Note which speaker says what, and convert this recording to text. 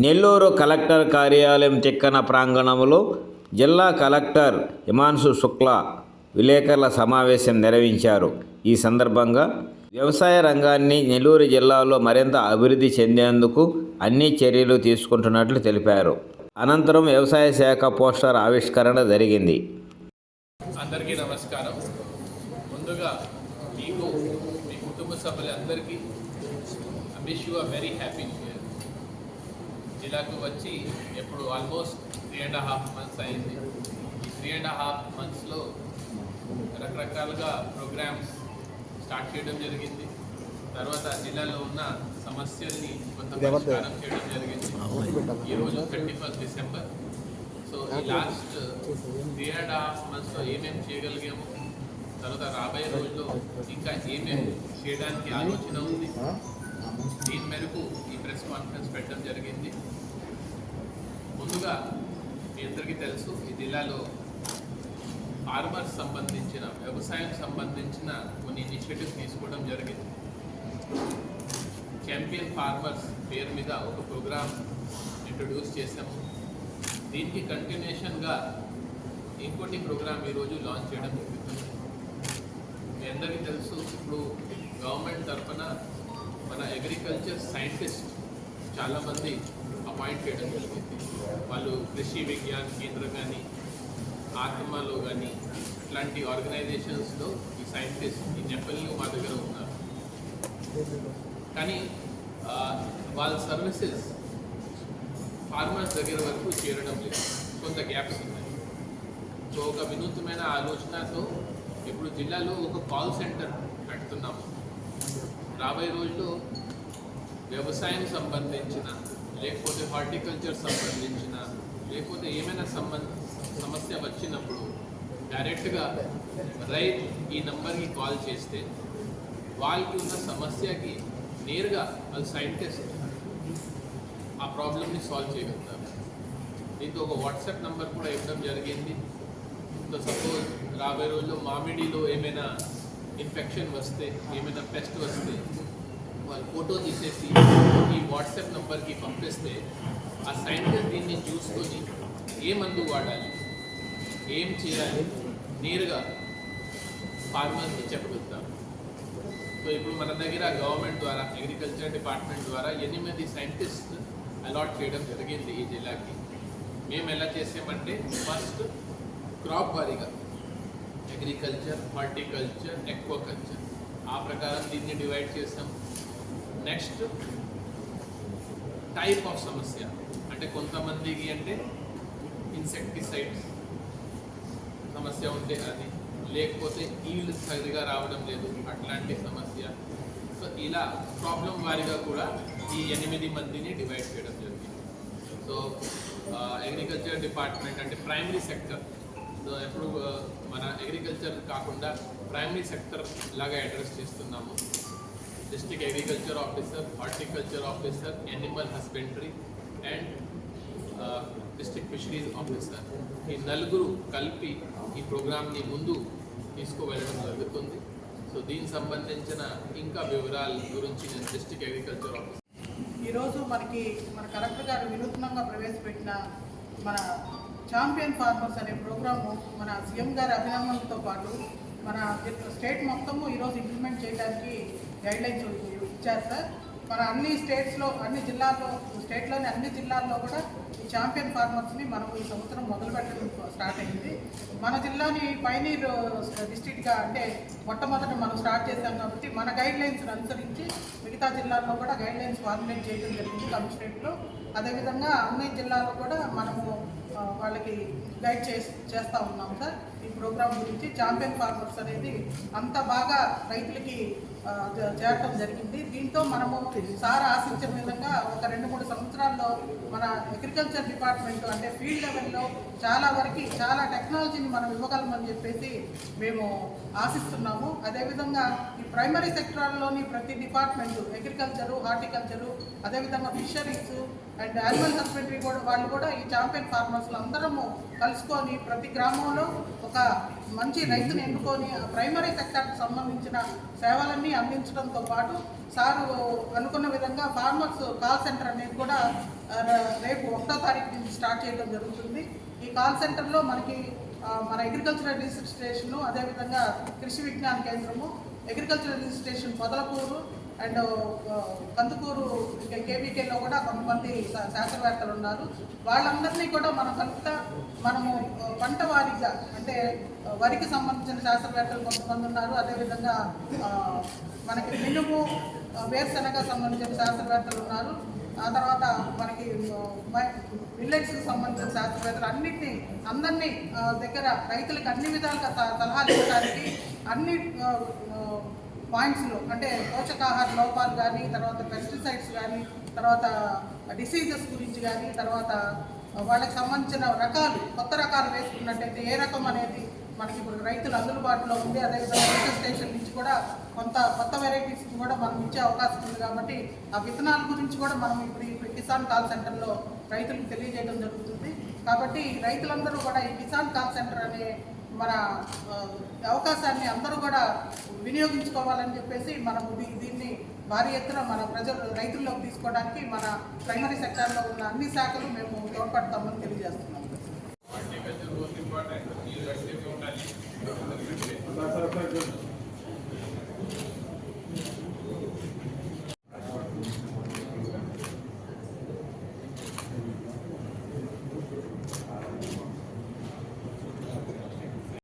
Speaker 1: Nellore collector కార్యాలయం తిక్కన ప్రాంగణంలో జిల్లా కలెక్టర్ హిమాంశు శుక్లా విలేకరుల సమావేశం నిర్వహించారు. ఈ సందర్భంగా వ్యవసాయ రంగాన్ని నెల్లూరు జిల్లాలో మరింత అభివృద్ధి చెందేందుకు అన్ని చర్యలు తీసుకుంటున్నట్లు తెలిపారు. అనంతరం వ్యవసాయ శాఖ పోస్టర్ ఆవిష్కరణ జరిగింది.
Speaker 2: అందరికీ నమస్కారం. ముందుగా మీకు మీ కుటుంబ సభ్యులందరికీ wish you very happy new year జిల్లాకు వచ్చి ఇప్పుడు almost three and half months అయింది. ఈ త్రీ అండ్ హాఫ్ మంత్స్లో రకరకాలుగా ప్రోగ్రామ్స్ స్టార్ట్ చేయడం జరిగింది. తర్వాత జిల్లాలో ఉన్న సమస్యల్ని కొంత పరిష్కారం చేయడం జరిగింది. ఈరోజు థర్టీ ఫస్ట్ డిసెంబర్ సో ఈ లాస్ట్ త్రీ అండ్ హాఫ్ మంత్స్లో ఏమేమి చేయగలిగాము? తర్వాత రాబోయే రోజుల్లో ఇంకా ఏమేమి చేయడానికి ఆలోచన ఉంది? దీని మేరకు ఈ ప్రెస్ కాన్ఫరెన్స్ పెట్టడం జరిగింది. ముందుగా మీ అందరికీ తెలుసు ఈ జిల్లాలో ఫార్మర్స్ సంబంధించిన వ్యవసాయం సంబంధించిన కొన్ని ఇనిషియేటివ్స్ తీసుకోవడం జరిగింది. ఛాంపియన్ ఫార్మర్స్ పేరు మీద ఒక ప్రోగ్రామ్ ఇంట్రొడ్యూస్ చేశాము. దీనికి కంటిన్యూషన్గా ఇంకోటి ప్రోగ్రామ్ ఈరోజు లాంచ్ చేయడం జరుగుతుంది. మీ అందరికీ తెలుసు ఇప్పుడు గవర్నమెంట్ తరఫున అగ్రికల్చర్ సైంటిస్ట్ చాలామంది అపాయింట్ చేయడం జరిగింది. వాళ్ళు కృషి విజ్ఞాన కేంద్రం కానీ ఆత్మలో కానీ ఇట్లాంటి ఆర్గనైజేషన్స్లో ఈ సైంటిస్ట్ ఈ నెప్పల్ని మా దగ్గర ఉన్నారు. కానీ వాళ్ళ సర్వీసెస్ ఫార్మర్స్ దగ్గర వరకు చేరడం లేదు. కొంత గ్యాప్స్ ఉన్నాయి. సో ఒక వినూత్నమైన ఆలోచనతో ఇప్పుడు జిల్లాలో ఒక కాల్ సెంటర్ పెడుతున్నాము రాబోయే రోజుల్లో వ్యవసాయం సంబంధించిన లేకపోతే హార్టికల్చర్ సంబంధించిన లేకపోతే ఏమైనా సంబంధ సమస్య వచ్చినప్పుడు డైరెక్ట్గా రైట్ ఈ నంబర్కి కాల్ చేస్తే వాళ్ళకి ఉన్న సమస్యకి నేరుగా వాళ్ళు సైంటిస్ట్ ఆ ప్రాబ్లమ్ని సాల్వ్ చేయగలుగుతారు. దీంతో ఒక వాట్సాప్ నంబర్ కూడా ఇవ్వడం జరిగింది. సో సపోజ్ రాబోయే రోజుల్లో మామిడిలో ఏమైనా ఇన్ఫెక్షన్ వస్తే ఏమైనా పెస్ట్ వస్తే వాళ్ళు ఫోటో తీసేసి ఈ వాట్సాప్ నంబర్కి పంపిస్తే ఆ సైంటిస్ట్ దీన్ని చూసుకొని ఏ మందు వాడాలి? ఏం చేయాలి? నేరుగా ఫార్మర్స్కి చెప్పగలుగుతాం. సో ఇప్పుడు మన దగ్గర గవర్నమెంట్ ద్వారా అగ్రికల్చర్ డిపార్ట్మెంట్ ద్వారా ఎనిమిది సైంటిస్ట్ అలాట్ చేయడం జరిగింది ఈ జిల్లాకి. మేము ఎలా చేసామంటే ఫస్ట్ క్రాప్ వారీగా అగ్రికల్చర్ హార్టికల్చర్ ఎక్వాకల్చర్ ఆ ప్రకారం దీన్ని డివైడ్ చేసాం. నెక్స్ట్ టైప్ ఆఫ్ సమస్య. అంటే కొంతమందికి అంటే ఇన్సెక్టిసైడ్స్ సమస్య ఉంటే అది. లేకపోతే ఈల్డ్ సరిగా రావడం లేదు. అట్లాంటి సమస్య. సో ఇలా ప్రాబ్లం వారిగా కూడా ఈ ఎనిమిది మందిని డివైడ్ చేయడం జరిగింది. సో అగ్రికల్చర్ డిపార్ట్మెంట్ అంటే ప్రైమరీ సెక్టర్ సో ఎప్పుడు మన అగ్రికల్చర్ కాకుండా ప్రైమరీ సెక్టర్ లాగా అడ్రస్ చేస్తున్నాము. District agriculture officer horticulture officer animal husbandry and district fisheries officer ఈ నలుగురు కలిపి ఈ ప్రోగ్రామ్ని ముందు తీసుకువెళ్ళడం జరుగుతుంది. సో దీనికి సంబంధించిన ఇంకా వివరాల గురించి నేను డిస్ట్రిక్ట్ అగ్రికల్చర్ ఆఫీసర్
Speaker 3: ఈరోజు మనకి మన కలెక్టర్ గారు వినూత్నంగా ప్రవేశపెట్టిన మన ఛాంపియన్ ఫార్మర్స్ అనే ప్రోగ్రాము మన సీఎం గారి అభినందనలతో పాటు మన స్టేట్ మొత్తము ఈరోజు ఇంప్లిమెంట్ చేయడానికి గైడ్లైన్స్ ఇచ్చారు సార్. మన అన్ని స్టేట్స్లో అన్ని జిల్లాల్లో స్టేట్లోని అన్ని జిల్లాల్లో కూడా ఈ ఛాంపియన్ ఫార్మర్స్ని మనం ఈ సంవత్సరం మొదలు పెట్టడం స్టార్ట్ అయింది. మన జిల్లాని పైనీర్ డిస్ట్రిక్ట్గా అంటే మొట్టమొదట మనం స్టార్ట్ చేశాం కాబట్టి మన గైడ్లైన్స్ అనుసరించి మిగతా జిల్లాల్లో కూడా గైడ్ లైన్స్ ఫార్ములేట్ చేయడం జరిగింది కమిషనరేట్లో అదేవిధంగా అన్ని జిల్లాల్లో కూడా మనము వాళ్ళకి గైడ్ చేసి చేస్తూ ఉన్నాం సార్. ఈ ప్రోగ్రామ్ గురించి ఛాంపియన్ ఫార్మర్స్ అనేది అంత బాగా రైతులకి చేరటం జరిగింది. దీంతో మనము సార్ ఆశించిన విధంగా ఒక రెండు మూడు సంవత్సరాల్లో మన అగ్రికల్చర్ డిపార్ట్మెంట్ అంటే ఫీల్డ్ లెవెల్లో చాలా వరకు చాలా టెక్నాలజీని మనం ఇవ్వగలమని చెప్పేసి మేము ఆశిస్తున్నాము. అదేవిధంగా ఈ ప్రైమరీ సెక్టార్లోని ప్రతి డిపార్ట్మెంట్ అగ్రికల్చరు హార్టికల్చరు అదేవిధంగా ఫిషరీస్ అండ్ యానిమల్ హస్బెండరీ కూడా వాళ్ళు కూడా ఈ ఛాంపియన్ ఫార్మర్స్లో అందరము కలుసుకొని ప్రతి గ్రామంలో ఒక మంచి రైతుని ఎన్నుకొని ప్రైమరీ సెక్టార్కి సంబంధించిన సేవలన్నీ అందించడంతో పాటు సారు అనుకున్న విధంగా ఫార్మర్స్ కాల్ సెంటర్ అనేది కూడా రేపు ఒకటో తారీఖు నుంచి స్టార్ట్ చేయడం జరుగుతుంది. ఈ కాల్ సెంటర్లో మనకి మన అగ్రికల్చరల్ రిజిస్ట్రేషను అదేవిధంగా Krishi Vigyan Kendra agricultural registration Podalakuru and Kandukuru కేవీకేలో కూడా కొంతమంది శాస్త్రవేత్తలు ఉన్నారు. వాళ్ళందరినీ కూడా మనం కలుపుతా మనము పంట వారీగా అంటే వరికి సంబంధించిన శాస్త్రవేత్తలు కొంతమంది ఉన్నారు. అదేవిధంగా మనకి మినుము వేరుశనగ సంబంధించిన శాస్త్రవేత్తలు ఉన్నారు. ఆ తర్వాత మనకి విలేజ్కి సంబంధించిన శాస్త్రవేత్తలు అన్నింటినీ అందరినీ దగ్గర రైతులకు అన్ని విధాలుగా సలహాలు ఇవ్వడానికి అన్ని పాయింట్స్లో అంటే పోషకాహార లోపాలు కానీ తర్వాత పెస్టిసైడ్స్ కానీ తర్వాత డిసీజెస్ గురించి కానీ తర్వాత వాళ్ళకి సంబంధించిన రకాలు కొత్త రకాలు వేసుకున్నట్టయితే ఏ రకం అనేది మనకి ఇప్పుడు రైతులు అందుబాటులో ఉంది అదేవిధంగా రైతు స్టేషన్ నుంచి కూడా కొంత కొత్త వెరైటీస్ కూడా మనం ఇచ్చే అవకాశం ఉంది కాబట్టి ఆ విత్తనాల గురించి కూడా మనం ఇప్పుడు ఇప్పుడు కిసాన్ కాల్ సెంటర్లో రైతులకు తెలియజేయడం జరుగుతుంది. కాబట్టి రైతులందరూ కూడా ఈ కిసాన్ కాల్ సెంటర్ అనే మన అవకాశాన్ని అందరూ కూడా వినియోగించుకోవాలని చెప్పేసి మనం దీన్ని భారీ ఎత్తున మన ప్రజలు రైతుల్లోకి తీసుకోవడానికి మన ప్రైమరీ సెక్టార్లో ఉన్న అన్ని శాఖలు మేము తోడ్పడతామని తెలియజేస్తున్నాం.